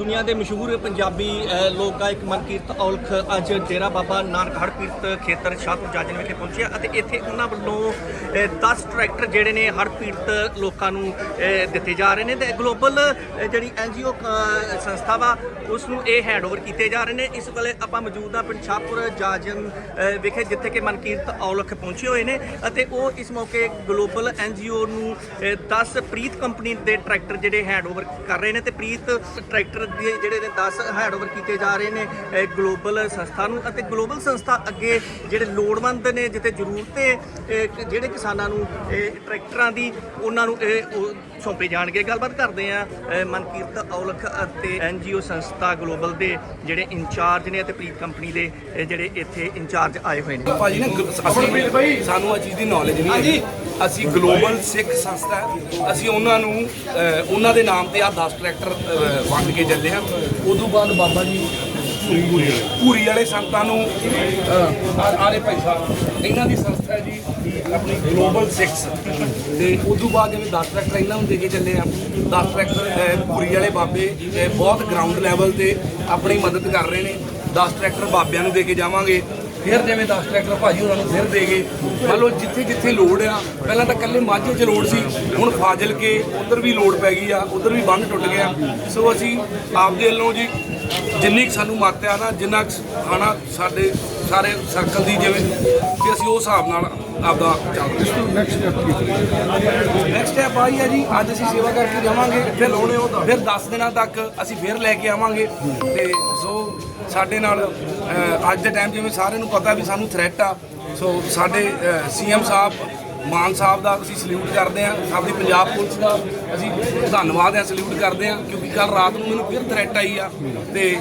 ਦੁਨੀਆ ਦੇ ਮਸ਼ਹੂਰ ਪੰਜਾਬੀ ਲੋਕ ਗਾਇਕ ਮਨਕੀਰਤ ਔਲਖ ਅੱਜ ਡੇਰਾ ਬਾਬਾ ਨਾਨਕ ਹੜਪੀੜਤ ਖੇਤਰ ਸ਼ਾਹਪੁਰ ਜਾਜਨ ਵਿਖੇ ਪਹੁੰਚਿਆ ਅਤੇ ਇੱਥੇ ਉਹਨਾਂ ਵੱਲੋਂ ਅ, 10 ਟਰੈਕਟਰ ਜਿਹੜੇ ਨੇ ਹੜਪੀੜਤ ਲੋਕਾਂ ਨੂੰ ਦਿੱਤੇ ਜਾ ਰਹੇ ਨੇ ਤੇ ਗਲੋਬਲ ਅ, ਜਿਹੜੀ ਐਨਜੀਓ ਸੰਸਥਾ ਵਾ ਉਸ ਨੂੰ ਇਹ ਹੈਂਡਓਵਰ ਕੀਤੇ ਜਾ ਰਹੇ ਨੇ। ਇਸ ਵੇਲੇ ਆਪਾਂ ਮੌਜੂਦ ਆ ਪਿੰਡ ਸ਼ਾਹਪੁਰ ਜਾਜਨ ਵਿਖੇ ਜਿੱਥੇ ਕਿ ਮਨਕੀਰਤ ਔਲਖ ਪਹੁੰਚੇ ਹੋਏ ਨੇ ਅਤੇ ਉਹ ਇਸ ਮੌਕੇ ਗਲੋਬਲ ਐਨਜੀਓ ਨੂੰ ਅ, 10 ਪ੍ਰੀਤ ਕੰਪਨੀ ਦੇ ਟਰੈਕਟਰ ਜਿਹੜੇ ਹੈਂਡਓਵਰ ਕਰ ਰਹੇ ਨੇ ਤੇ ਪ੍ਰੀਤ ਟਰੈਕਟਰ ਦੇ ਜਿਹੜੇ ਨੇ 10 ਹੈਂਡਓਵਰ ਕੀਤੇ ਜਾ ਰਹੇ ਨੇ ਗਲੋਬਲ ਸੰਸਥਾ ਨੂੰ ਅਤੇ ਗਲੋਬਲ ਸੰਸਥਾ ਅੱਗੇ ਜਿਹੜੇ ਲੋੜਵੰਦ ਨੇ ਜਿੱਥੇ ਜ਼ਰੂਰਤ ਹੈ ਜਿਹੜੇ ਕਿਸਾਨਾਂ ਨੂੰ ਇਹ ਟਰੈਕਟਰਾਂ ਦੀ ਉਹਨਾਂ ਨੂੰ ਇਹ ਉਹ ਸੌਂਪੇ ਜਾਣਗੇ। ਗੱਲਬਾਤ ਕਰਦੇ ਆ ਮਨਕੀਰਤ ਔਲਖ ਅਤੇ ਐਨਜੀਓ ਸੰਸਥਾ ਗਲੋਬਲ ਦੇ ਜਿਹੜੇ ਇੰਚਾਰਜ ਨੇ ਅਤੇ ਪ੍ਰੀਤ ਕੰਪਨੀ ਦੇ ਜਿਹੜੇ ਇੱਥੇ ਇੰਚਾਰਜ ਆਏ ਹੋਏ ਨੇ। ਭਾਜੀ ਨਾ ਸਾਨੂੰ ਇਹ ਚੀਜ਼ ਦੀ ਨੌਲੇਜ ਨਹੀਂ ਹੈਗੀ। ਅਸੀਂ ਗਲੋਬਲ ਸਿੱਖ ਸੰਸਥਾ ਹੈ। ਅਸੀਂ ਉਹਨਾਂ ਨੂੰ ਉਹਨਾਂ ਦੇ ਨਾਮ ਤੇ ਆ 10 ਟਰੈਕਟਰ ਵੰਡ ਕੇ ਚੱਲੇ ਆ ਉਦੋਂ ਬਾਅਦ ਬਾਬਾ ਜੀ ਪੂਰੀ ਵਾਲੇ ਸੰਤਾਂ ਨੂੰ ਅਹ, ਆ- ਆਲੇ ਭਾਈ ਸਾਹਿਬ ਇਹਨਾਂ ਦੀ ਸੰਸਥਾ ਹੈ ਜੀ ਆਪਣੀ ਗਲੋਬਲ ਸਿੱਖਸ ਤੇ ਉਦੋਂ ਬਾਅਦ ਜਿਵੇਂ 10 ਟਰੈਕਟਰ ਇਹਨਾਂ ਨੂੰ ਦੇ ਕੇ ਚੱਲੇ ਆ 10 ਟਰੈਕਟਰ ਅਹ, ਪੂਰੀ ਵਾਲੇ ਬਾਬੇ ਬਹੁਤ ਗਰਾਊਂਡ ਲੈਵਲ ਤੇ ਆਪਣੀ ਮਦਦ ਕਰ ਰਹੇ ਨੇ। 10 ਟਰੈਕਟਰ ਬਾਬਿਆਂ ਨੂੰ ਦੇ ਕੇ ਜਾਵਾਂਗੇ। ਫਿਰ ਜਿਵੇਂ 10 ਟਰੈਕਟਰ ਭਾਜੀ ਉਹਨਾਂ ਨੂੰ ਫਿਰ ਦੇ ਗਏ। ਮੰਨ ਲਓ ਜਿੱਥੇ ਜਿੱਥੇ ਲੋੜ ਆ, ਪਹਿਲਾਂ ਤਾਂ ਇਕੱਲੇ ਮਾਝੇ 'ਚ ਲੋੜ ਸੀ, ਹੁਣ ਫਾਜ਼ਿਲ ਕੇ ਉਧਰ ਵੀ ਲੋੜ ਪੈ ਗਈ ਆ, ਉਧਰ ਵੀ ਬੰਨ ਟੁੱਟ ਗਿਆ। ਸੋ ਅਸੀਂ ਆਪਦੇ ਵੱਲੋਂ ਜੀ ਜਿੰਨੀ ਕੁ ਸਾਨੂੰ ਮੱਤ ਆ ਨਾ, ਜਿੰਨਾ ਕੁ ਖਾਣਾ ਸਾਡੇ ਸਾਰੇ ਸਰਕਲ ਦੀ ਜਿਵੇਂ ਕਿ ਅਸੀਂ ਉਸ ਹਿਸਾਬ ਨਾਲ ਆਪਦਾ ਚੱਲਦੇ ਨੈਕਸਟ ਸਟੈਪ ਨੈਕਸਟ ਸਟੈਪ ਆਈ ਹੈ ਜੀ ਅੱਜ ਅਸੀਂ ਸੇਵਾ ਕਰਕੇ ਜਾਵਾਂਗੇ ਫਿਰ ਫਿਰ 10 ਦਿਨਾਂ ਤੱਕ ਅਸੀਂ ਫਿਰ ਲੈ ਕੇ ਆਵਾਂਗੇ। ਤੇ ਸੋ ਸਾਡੇ ਨਾਲ ਅੱਜ ਦੇ ਟਾਈਮ ਜਿਵੇਂ ਸਾਰਿਆਂ ਨੂੰ ਪਤਾ ਵੀ ਸਾਨੂੰ ਥ੍ਰੈਟ ਆ ਸੋ ਸਾਡੇ ਸੀਐਮ ਸਾਹਿਬ ਮਾਨ ਸਾਹਿਬ ਦਾ ਅਸੀਂ ਸਲੂਟ ਕਰਦੇ ਹਾਂ ਆਪਦੀ ਪੰਜਾਬ ਪੁਲਿਸ ਦਾ ਅਸੀਂ ਧੰਨਵਾਦ ਹੈ ਸਲੂਟ ਕਰਦੇ ਹਾਂ ਕਿਉਂਕਿ ਕੱਲ ਰਾਤ ਨੂੰ ਮੈਨੂੰ ਫਿਰ ਥ੍ਰੈਟ ਆਈ ਆ। ਤੇ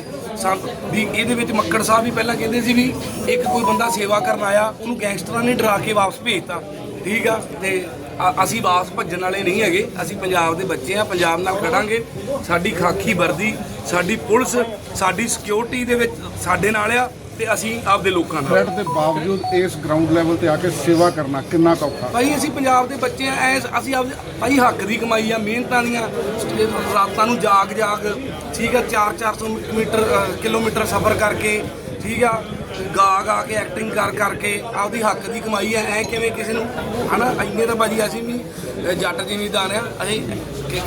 ਵੀ ਇਹਦੇ ਵਿੱਚ ਮੱਕੜ ਸਾਹਿਬ ਵੀ ਪਹਿਲਾਂ ਕਹਿੰਦੇ ਸੀ ਵੀ ਇੱਕ ਕੋਈ ਬੰਦਾ ਸੇਵਾ ਕਰਨ ਆਇਆ, ਉਹਨੂੰ ਗੈਂਗਸਟਰਾਂ ਨੇ ਡਰਾ ਕੇ ਵਾਪਸ ਭੇਜਤਾ। ਠੀਕ ਆ? ਤੇ ਅ- ਅਸੀਂ ਵਾਪਸ ਭੱਜਣ ਵਾਲੇ ਨਹੀਂ ਹੈਗੇ। ਅਸੀਂ ਪੰਜਾਬ ਦੇ ਬੱਚੇ ਆ, ਪੰਜਾਬ ਨਾਲ ਖੜਾਂਗੇ। ਸਾਡੀ ਖਾਕੀ ਵਰਦੀ, ਸਾਡੀ ਪੁਲਿਸ, ਸਾਡੀ ਸਿਕਿਉਰਿਟੀ ਦੇ ਵਿੱਚ ਸਾਡੇ ਨਾਲ ਆ। ਤੇ ਅਸੀਂ ਆਪਦੇ ਲੋਕਾਂ ਨਾਲ। ਥ੍ਰੈਟ ਦੇ ਬਾਵਜੂਦ ਇਸ ਗਰਾਊਂਡ ਲੈਵਲ ਤੇ ਆ ਕੇ ਸੇਵਾ ਕਰਨਾ ਕਿੰਨਾ ਕੁ ਔਖਾ ਭਾਈ ਅਸੀਂ ਪੰਜਾਬ ਦੇ ਬੱਚੇ ਆ ਐ ਅਸੀਂ ਆਪ ਭਾਈ ਹੱਕ ਦੀ ਕਮਾਈ ਆ ਮਿਹਨਤਾਂ ਦੀਆਂ। ਰਾਤਾਂ ਨੂੰ ਜਾਗ ਜਾਗ ਠੀਕ ਆ 4-400 ਮੀਟਰ ਕਿਲੋਮੀਟਰ ਸਫ਼ਰ ਕਰਕੇ ਠੀਕ ਆ ਗਾ ਗਾ ਕੇ ਐਕਟਿੰਗ ਕਰ ਕਰਕੇ ਆਪਦੀ ਹੱਕ ਦੀ ਕਮਾਈ ਆ ਐ ਕਿਵੇਂ ਕਿਸੇ ਨੂੰ ਹਨਾ ਇੰਨੇ ਤਾਂ ਭਾਜੀ ਅਸੀਂ ਵੀ ਜੱਟ ਜ਼ਿਮੀਦਾਰ ਆ। ਅਸੀਂ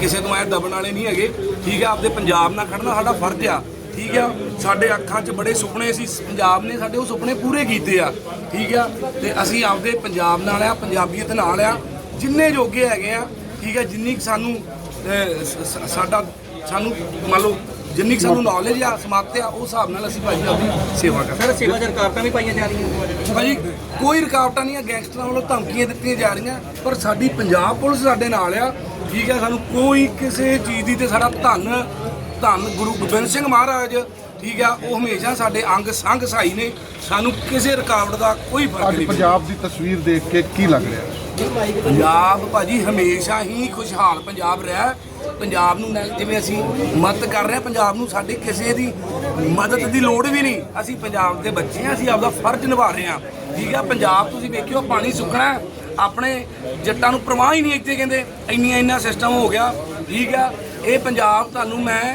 ਕਿਸੇ ਤੋਂ ਐ ਦਬਣ ਵਾਲੇ ਨਹੀਂ ਹੈਗੇ। ਠੀਕ ਆ ਆਪਦੇ ਪੰਜਾਬ ਨਾਲ ਖੜਨਾ ਸਾਡਾ ਫਰਜ਼ ਆ। ਠੀਕ ਆ? ਸਾਡੇ ਅੱਖਾਂ 'ਚ ਬੜੇ ਸੁਪਨੇ ਸੀ ਪੰਜਾਬ ਨੇ ਸਾਡੇ ਉਹ ਸੁਪਨੇ ਪੂਰੇ ਕੀਤੇ ਆ ਠੀਕ ਆ? ਤੇ ਅਸੀਂ ਆਪਦੇ ਪੰਜਾਬ ਨਾਲ ਆ ਪੰਜਾਬੀਅਤ ਨਾਲ ਆ ਜਿੰਨੇ ਜੋਗੇ ਹੈਗੇ ਆ ਠੀਕ ਆ? ਜਿੰਨੀ ਸਾਨੂੰ ਸਾਡਾ ਸਾਨੂੰ ਮੰਨ ਲਓ ਜਿੰਨੀ ਸਾਨੂੰ ਨੌਲੇਜ ਆ ਸਮੱਤ ਆ ਉਸ ਹਿਸਾਬ ਨਾਲ ਅਸੀਂ ਭਾਜੀ ਆਪਣੀ ਸੇਵਾ ਕਰਦੇ ਸਰ ਸੇਵਾ ਸਰਕਾਰਾਂ ਵੀ ਪਾਈਆਂ ਜਾ ਰਹੀਆਂ ਭਾਜੀ ਕੋਈ ਰੁਕਾਵਟਾਂ ਨਹੀਂ ਆ ਗੈਂਗਸਟਰਾਂ ਵੱਲੋਂ ਧਮਕੀਆਂ ਦਿੱਤੀਆਂ ਜਾ ਰਹੀਆਂ ਪਰ ਸਾਡੀ ਪੰਜਾਬ ਪੁਲਿਸ ਸਾਡੇ ਨਾਲ ਆ ਠੀਕ ਆ? ਸਾਨੂੰ ਕੋਈ ਕਿਸੇ ਚੀਜ਼ ਦੀ ਤੇ ਸਾਡਾ ਧੰਨ ਧੰਨ ਗੁਰੂ ਗੋਬਿੰਦ ਸਿੰਘ ਮਹਾਰਾਜ। ਠੀਕ ਆ ਉਹ ਹਮੇਸ਼ਾ ਸਾਡੇ ਅੰਗ ਸੰਗ ਸਹਾਈ ਨੇ। ਸਾਨੂੰ ਕਿਸੇ ਰੁਕਾਵਟ ਦਾ ਕੋਈ ਫ਼ਰਕ ਅੱਜ ਨਹੀਂ ਪੰਜਾਬ ਦੀ ਤਸਵੀਰ ਦੇਖ ਕੇ ਕੀ ਲੱਗ ਰਿਹਾ? ਪੰਜਾਬ ਭਾਜੀ ਹਮੇਸ਼ਾ ਹੀ ਖੁਸ਼ਹਾਲ ਪੰਜਾਬ ਰਿਹਾ। ਪੰਜਾਬ ਨੂੰ ਨਾ- ਜਿਵੇਂ ਅਸੀਂ ਮਦਦ ਕਰ ਰਹੇ ਹਾਂ ਪੰਜਾਬ ਨੂੰ ਸਾਡੀ ਕਿਸੇ ਦੀ ਮਦਦ ਦੀ ਲੋੜ ਵੀ ਨਹੀਂ। ਅਸੀਂ ਪੰਜਾਬ ਦੇ ਬੱਚੇ ਹਾਂ ਅਸੀਂ ਆਪਦਾ ਫਰਜ਼ ਨਿਭਾ ਰਹੇ ਹਾਂ। ਠੀਕ ਆ ਪੰਜਾਬ ਤੁਸੀਂ ਵੇਖਿਓ ਪਾਣੀ ਸੁੱਕਣਾ ਹੈ। ਆਪਣੇ ਜੱਟਾਂ ਨੂੰ ਪ੍ਰਵਾਹ ਹੀ ਨਹੀਂ ਇੱਥੇ ਕਹਿੰਦੇ। ਇੰਨੀਆਂ ਇੰਨਾ ਸਿਸਟਮ ਹੋ ਗਿਆ। ਠੀਕ ਆ ਇਹ ਪੰਜਾਬ ਤੁਹਾਨੂੰ ਮੈਂ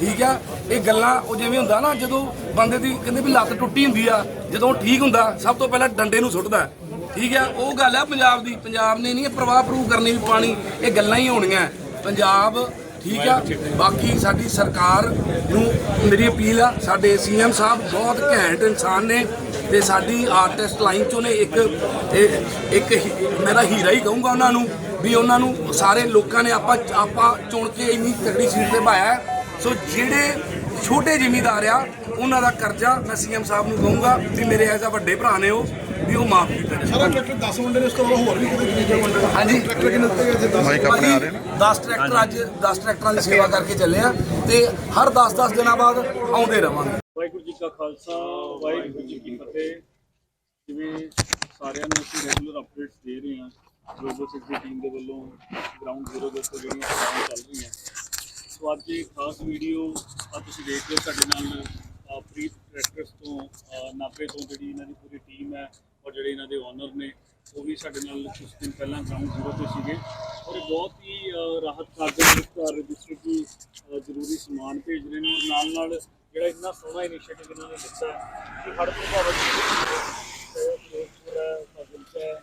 ਠੀਕ ਆ, ਇਹ ਗੱਲਾਂ ਉਹ ਜਿਵੇਂ ਹੁੰਦਾ ਨਾ, ਜਦੋਂ ਬੰਦੇ ਦੀ ਕਹਿੰਦੇ ਵੀ ਲੱਤ ਟੁੱਟੀ ਹੁੰਦੀ ਆ, ਜਦੋਂ ਠੀਕ ਹੁੰਦਾ, ਸਭ ਤੋਂ ਪਹਿਲਾਂ ਡੰਡੇ ਨੂੰ ਸੁੱਟਦਾ। ਠੀਕ ਆ, ਉਹ ਗੱਲ ਆ ਪੰਜਾਬ ਦੀ, ਪੰਜਾਬ ਨੇ ਨਹੀਂ, ਇਹ ਪ੍ਰਵਾਹ ਪ੍ਰੂਵ ਕਰਨੀ ਵੀ ਪਾਣੀ, ਇਹ ਗੱਲਾਂ ਹੀ ਹੋਣੀਆਂ। ਪੰਜਾਬ, ਠੀਕ ਆ, ਬਾਕੀ ਸਾਡੀ ਸਰਕਾਰ ਨੂੰ ਮੇਰੀ ਅਪੀਲ ਆ, ਸਾਡੇ ਸੀਐਮ ਸਾਹਿਬ ਬਹੁਤ ਘੈਂਟ ਇਨਸਾਨ ਨੇ ਤੇ ਸਾਡੀ ਆਰਟਿਸਟ ਲਾਈਨ ਚੋਂ ਨੇ ਇੱਕ, ਇਹ- ਇੱਕ ਮੇਰਾ ਹੀਰਾ ਹੀ ਕਹੂੰਗਾ ਉਹਨਾਂ ਨੂੰ ਵੀ ਉਹਨਾਂ ਨੂੰ ਸਾਰੇ ਲੋਕਾਂ ਨੇ ਆਪਾਂ ਆਪਾਂ ਚੁਣ ਕੇ ਇੰਨੀ ਤਕੜੀ ਸੀਟ ਤੇ ਪਾਇਆ ਸੋ ਜਿਹੜੇ ਛੋਟੇ ਜ਼ਿਮੀਦਾਰ ਆ ਉਹਨਾਂ ਦਾ ਕਰਜ਼ਾ ਮੈਂ ਸੀਐਮ ਸਾਹਿਬ ਨੂੰ ਕਹੂੰਗਾ ਵੀ ਮੇਰੇ ਐਸਾ ਵੱਡੇ ਭਰਾ ਨੇ ਉਹ ਵੀ ਉਹ ਮਾਫ ਕੀਤਾ ਜਾਵੇ। ਸਾਰਾ ਟਰੈਕਟਰ 10 ਮੁੰਡੇ ਨੇ ਇਸ ਤੋਂ ਹੋਰ ਵੀ ਕਿਤੇ ਕਿਤੇ ਮੁੰਡੇ ਹਾਂਜੀ। ਟਰੈਕਟਰ ਕਿੰਨੇ ਦਿੱਤੇ ਗਏ ਸੀ ਮਾਈਕ ਆਪਣੇ ਆ ਰਹੇ ਨੇ? 10 ਟਰੈਕਟਰ ਅੱਜ 10 ਟਰੈਕਟਰਾਂ ਦੀ ਸੇਵਾ ਕਰਕੇ ਚੱਲੇ ਆ ਤੇ ਹਰ 10-10 ਦਿਨਾਂ ਬਾਅਦ ਆਉਂਦੇ ਰਵਾਂਗੇ। ਵਾਹਿਗੁਰੂ ਜੀ ਕਾ ਖਾਲਸਾ ਵਾਹਿਗੁਰੂ ਜੀ ਕੀ ਫਤਿਹ। ਜਿਵੇਂ ਸਾਰਿਆਂ ਨੂੰ ਅਸੀਂ ਰੈਗੂਲਰ ਅਪਡੇਟਸ ਦੇ ਰਹੇ ਹਾਂ ਗਲੋਬਲ ਸਿੱਖ ਦੀ ਟੀਮ ਦੇ ਵੱਲੋਂ ਗਰਾਊਂਡ ਜ਼ੀਰੋ ਦੇ ਉੱਤੇ ਜਿਹੜੀਆਂ ਚੱਲ ਰਹੀਆਂ ਸੋ ਅੱਜ ਇਹ ਖਾਸ ਵੀਡੀਓ ਆ ਤੁਸੀਂ ਦੇਖ ਰਹੇ ਹੋ ਸਾਡੇ ਨਾਲ ਅ, ਪ੍ਰੀਤ ਟਰੈਕਟਰਸ ਤੋਂ ਅ, ਨਾਭੇ ਤੋਂ ਜਿਹੜੀ ਇਹਨਾਂ ਦੀ ਪੂਰੀ ਟੀਮ ਹੈ ਔਰ ਜਿਹੜੇ ਇਹਨਾਂ ਦੇ ਓਨਰ ਨੇ ਉਹ ਵੀ ਸਾਡੇ ਨਾਲ ਕੁਝ ਦਿਨ ਪਹਿਲਾਂ ਕੰਮ ਜ਼ੀਰੋ ਤੇ ਸੀਗੇ। ਔਰ ਇਹ ਬਹੁਤ ਹੀ ਰਾਹਤ ਕਾਰਜ ਦੇ ਘਰ ਜਿਸ ਕਿ ਜ਼ਰੂਰੀ ਸਮਾਨ ਭੇਜ ਰਹੇ ਨੇ ਔਰ ਨਾਲ ਨਾਲ ਜਿਹੜਾ ਇੰਨਾ ਸੋਹਣਾ ਇਨੀਸ਼ੀਏਟਿਵ ਇਹਨਾਂ ਨੇ ਦਿੱਤਾ ਕਿ ਹੜ੍ਹ ਪ੍ਰਭਾਵਿਤ ਫਿਰੋਜ਼ਪੁਰ ਹੈ ਫਾਜ਼ਿਲਕਾ ਹੈ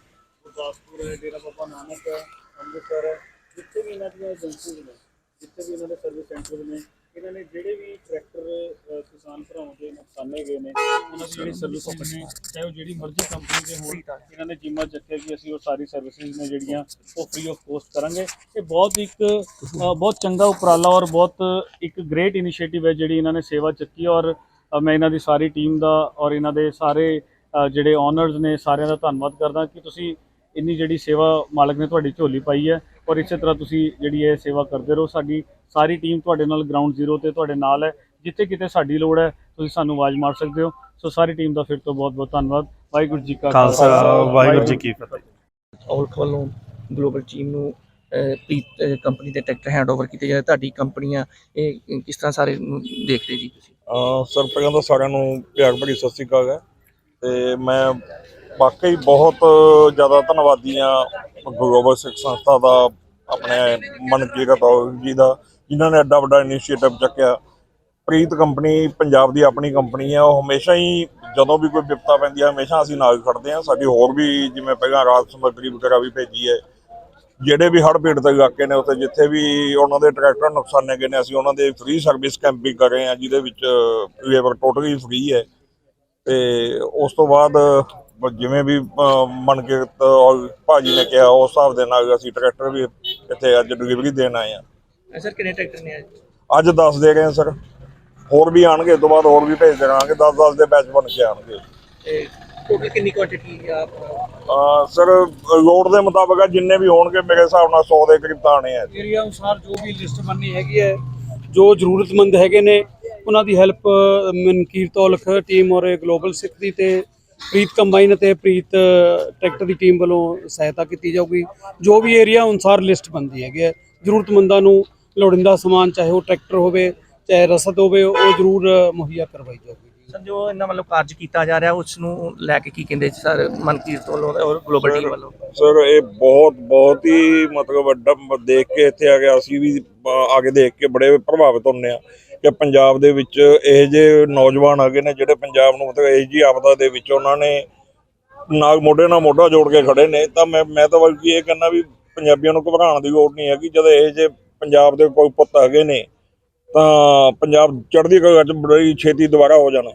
ਗੁਰਦਾਸਪੁਰ ਹੈ ਡੇਰਾ ਬਾਬਾ ਨਾਨਕ ਹੈ ਅੰਮ੍ਰਿਤਸਰ ਹੈ ਜਿੱਥੇ ਵੀ ਇਹਨਾਂ ਦੀਆਂ ਏਜੰਸੀਜ਼ ਨੇ ਜਿੱਥੇ ਵੀ ਇਹਨਾਂ ਦੇ ਸਰਵਿਸ ਸੈਂਟਰ ਨੇ, ਇਹਨਾਂ ਨੇ ਜਿਹੜੇ ਵੀ ਟਰੈਕਟਰ ਕਿਸਾਨ ਭਰਾਵਾਂ ਦੇ ਨੁਕਸਾਨੇ ਗਏ ਨੇ, ਉਹਨਾਂ ਦੀ ਜਿਹੜੀ ਸਰਵਿਸ ਨੇ, ਚਾਹੇ ਉਹ ਜਿਹੜੀ ਮਰਜ਼ੀ ਕੰਪਨੀ ਦੇ ਹੋਣ, ਇਹਨਾਂ ਨੇ ਜਿੰਮਾ ਚੱਕਿਆ ਕਿ ਅਸੀਂ ਉਹ ਸਾਰੀ ਸਰਵਿਸਿਜ਼ ਨੇ ਜਿਹੜੀਆਂ ਉਹ ਫ੍ਰੀ ਆਫ ਕੋਸਟ ਕਰਾਂਗੇ। ਇਹ ਬਹੁਤ ਇੱਕ ਬਹੁਤ ਚੰਗਾ ਉਪਰਾਲਾ ਔਰ ਬਹੁਤ ਇੱਕ ਗ੍ਰੇਟ ਇਨੀਸ਼ੀਏਟਿਵ ਹੈ ਜਿਹੜੀ ਇਹਨਾਂ ਨੇ ਸੇਵਾ ਚੱਕੀ ਔਰ ਮੈਂ ਇਹਨਾਂ ਦੀ ਸਾਰੀ ਟੀਮ ਦਾ ਔਰ ਇਹਨਾਂ ਦੇ ਸਾਰੇ ਜਿਹੜੇ ਓਨਰਸ ਨੇ ਸਾਰਿਆਂ ਦਾ ਧੰਨਵਾਦ ਕਰਦਾ ਕਿ ਤੁਸੀਂ ਇੰਨੀ ਜਿਹੜੀ ਸੇਵਾ ਮਾਲਕ ਨੇ ਤੁਹਾਡੀ ਝੋਲੀ ਪਾਈ ਹੈ। ਔਰ ਇਸੇ ਤਰ੍ਹਾਂ ਤੁਸੀਂ ਜਿਹੜੀ ਇਹ ਸੇਵਾ ਕਰਦੇ ਰਹੋ ਸਾਡੀ ਸਾਰੀ ਟੀਮ ਤੁਹਾਡੇ ਨਾਲ ਗਰਾਊਂਡ ਜ਼ੀਰੋ ਤੇ ਤੁਹਾਡੇ ਨਾਲ ਹੈ। ਜਿੱਥੇ ਕਿਤੇ ਸਾਡੀ ਲੋੜ ਹੈ ਤੁਸੀਂ ਸਾਨੂੰ ਆਵਾਜ਼ ਮਾਰ ਸਕਦੇ ਹੋ। ਸੋ ਸਾਰੀ ਟੀਮ ਦਾ ਫਿਰ ਤੋਂ ਬਹੁਤ ਬਹੁਤ ਧੰਨਵਾਦ। ਵਾਹਿਗੁਰੂ ਜੀ ਕਾ ਖਾਲਸਾ। ਵਾਹਿਗੁਰੂ ਜੀ ਕੀ ਫਤਿਹ। ਔਲਖ ਵੱਲੋਂ ਗਲੋਬਲ ਟੀਮ ਨੂੰ ਪ੍ਰੀਤ ਕੰਪਨੀ ਦੇ ਟਰੈਕਟਰ ਹੈਂਡਓਵਰ ਕੀਤੇ ਜਾਏ ਤੁਹਾਡੀ ਕੰਪਨੀ ਆ ਇਹ ਕਿਸ ਤਰ੍ਹਾਂ ਸਾਰੇ ਨੂੰ ਦੇਖਦੇ ਜੀ ਤੁਸੀਂ? ਸਰ ਪਹਿਲਾਂ ਤਾਂ ਸਾਰਿਆਂ ਨੂੰ ਪਿਆਰ ਭਰੀ ਸਤਿ ਸ਼੍ਰੀ ਅਕਾਲ ਹੈ। ਤੇ ਮੈਂ ਵਾਕਈ ਬਹੁਤ ਜ਼ਿਆਦਾ ਧੰਨਵਾਦੀ ਆ ਗਲੋਬਲ ਸਿੱਖ ਸੰਸਥਾ ਦਾ, ਆਪਣੇ ਮਨਕੀਰਤ ਔਰ ਜੀ ਦਾ, ਜਿਨ੍ਹਾਂ ਨੇ ਐਡਾ ਵੱਡਾ ਇਨੀਸ਼ੀਏਟਿਵ ਚੱਕਿਆ। ਪ੍ਰੀਤ ਕੰਪਨੀ ਪੰਜਾਬ ਦੀ ਆਪਣੀ ਕੰਪਨੀ ਆ, ਉਹ ਹਮੇਸ਼ਾ ਹੀ ਜਦੋਂ ਵੀ ਕੋਈ ਵਿਪਤਾ ਪੈਂਦੀ ਹੈ ਹਮੇਸ਼ਾ ਅਸੀਂ ਨਾਲ ਖੜਦੇ ਹਾਂ ਸਾਡੀ ਹੋਰ ਵੀ ਜਿਵੇਂ ਪਹਿਲਾਂ ਰਾਤ ਸਮੱਗਰੀ ਵਗੈਰਾ ਵੀ ਭੇਜੀ ਹੈ, ਜਿਹੜੇ ਵੀ ਹੜ੍ਹ ਪੀੜਤ ਇਲਾਕੇ ਨੇ, ਉੱਥੇ ਜਿੱਥੇ ਵੀ ਉਹਨਾਂ ਦੇ ਟਰੈਕਟਰ ਨੁਕਸਾਨੇ ਗਏ ਨੇ, ਅਸੀਂ ਉਹਨਾਂ ਦੇ ਫ੍ਰੀ ਸਰਵਿਸ ਕੈਂਪ ਵੀ ਕਰ ਰਹੇ ਹਾਂ ਜਿਹਦੇ ਵਿੱਚ ਲੇਬਰ ਟੋਟਲੀ ਫ੍ਰੀ ਹੈ। ਤੇ ਉਸ ਤੋਂ ਬਾਅਦ ਜਿਵੇਂ ਵੀ ਮਨ ਕੇ ਭਾਜੀ ਨੇ ਕਿਹਾ ਉਸ ਹਿਸਾਬ ਦੇ ਨਾਲ ਅਸੀਂ ਟਰੈਕਟਰ ਵੀ ਇੱਥੇ ਅੱਜ ਡਿਲੀਵਰੀ ਦੇਣ ਆਏ ਆ ਸਰ ਕਿੰਨੇ ਟਰੈਕਟਰ ਨੇ ਅੱਜ? ਅੱਜ 10 ਦੇ ਰਹੇ ਹਾਂ ਸਰ। ਹੋਰ ਵੀ ਆਣਗੇ ਇਸ ਤੋਂ ਬਾਅਦ ਹੋਰ ਵੀ ਭੇਜ ਦੇਵਾਂਗੇ 10 10 ਦੇ ਬੈਚ ਬਣ ਕੇ ਆਣਗੇ ਤੇ ਟੋਟਲ ਕਿੰਨੀ ਕੁਆਂਟੀਟੀ ਆ ਸਰ ਲੋਡ ਦੇ ਮੁਤਾਬਕ ਆ ਜਿੰਨੇ ਵੀ ਹੋਣਗੇ ਮੇਰੇ ਹਿਸਾਬ ਨਾਲ 100 ਦੇ ਕਰੀਬ ਤਾਂ ਆਣੇ ਆ ਏਰੀਆ ਅਨੁਸਾਰ ਜੋ ਵੀ ਲਿਸਟ ਬਣਨੀ ਹੈਗੀ ਹੈ ਜੋ ਜ਼ਰੂਰਤਮੰਦ ਹੈਗੇ ਨੇ ਉਹਨਾਂ ਦੀ ਹੈਲਪ ਮਨਕੀਰਤ ਔਲਖ ਟੀਮ ਔਰ ਗਲੋਬਲ ਸਿੱਖ ਦੀ ਤੇ ਪ੍ਰੀਤ ਕੰਬਾਈਨ ਅਤੇ ਪ੍ਰੀਤ ਟਰੈਕਟਰ ਦੀ ਟੀਮ ਵੱਲੋਂ ਸਹਾਇਤਾ ਕੀਤੀ ਜਾਊਗੀ। ਜੋ ਵੀ ਏਰੀਆ ਅਨੁਸਾਰ ਲਿਸਟ ਬਣਦੀ ਹੈਗੀ ਹੈ। ਜ਼ਰੂਰਤਮੰਦਾਂ ਨੂੰ ਲੋੜਿੰਦਾ ਸਮਾਨ ਚਾਹੇ ਉਹ ਟਰੈਕਟਰ ਹੋਵੇ ਚਾਹੇ ਰਸਦ ਹੋਵੇ ਉਹ ਜ਼ਰੂਰ ਮੁਹੱਈਆ ਕਰਵਾਈ ਜਾਊਗੀ। ਸਰ ਜੋ ਇਹਨਾਂ ਵੱਲੋਂ ਕਾਰਜ ਕੀਤਾ ਜਾ ਰਿਹਾ ਉਸ ਨੂੰ ਲੈ ਕੇ ਕੀ ਕਹਿੰਦੇ ਸਰ ਮਨਕੀਰਤ ਵੱਲੋਂ ਔਰ ਗਲੋਬਲ ਟੀਮ ਵੱਲੋਂ? ਸਰ ਇਹ ਬਹੁਤ ਬਹੁਤ ਹੀ ਮਤਲਬ ਵੱਡਾ ਦੇਖ ਕੇ ਇੱਥੇ ਆ ਗਿਆ। ਅਸੀਂ ਵੀ ਆ ਕੇ ਦੇਖ ਕੇ ਬੜੇ ਪ੍ਰਭਾਵਿਤ ਹੁੰਨੇ ਆ ਕਿ ਪੰਜਾਬ ਦੇ ਵਿੱਚ ਇਹ ਜੇ ਨੌਜਵਾਨ ਹੈਗੇ ਨੇ ਜਿਹੜੇ ਪੰਜਾਬ ਨੂੰ ਮਤਲਬ ਇਹ ਜੀ ਆਪਦਾ ਦੇ ਵਿੱਚ ਉਹਨਾਂ ਨੇ ਨਾਲ ਮੋਢੇ ਨਾਲ ਮੋਢਾ ਜੋੜ ਕੇ ਖੜੇ ਨੇ, ਤਾਂ ਮੈਂ ਮੈਂ ਤਾਂ ਬਲਕਿ ਇਹ ਕਹਿੰਦਾ ਵੀ ਪੰਜਾਬੀਆਂ ਨੂੰ ਘਬਰਾਉਣ ਦੀ ਲੋੜ ਨਹੀਂ ਹੈਗੀ, ਜਦ ਇਹ ਜੇ ਪੰਜਾਬ ਦੇ ਕੋਈ ਪੁੱਤ ਹੈਗੇ ਨੇ, ਤਾਂ ਪੰਜਾਬ ਚੜ੍ਹਦੀ ਕਲਾ ਚ ਬੜੀ ਛੇਤੀ ਦੁਬਾਰਾ ਹੋ ਜਾਣਾ।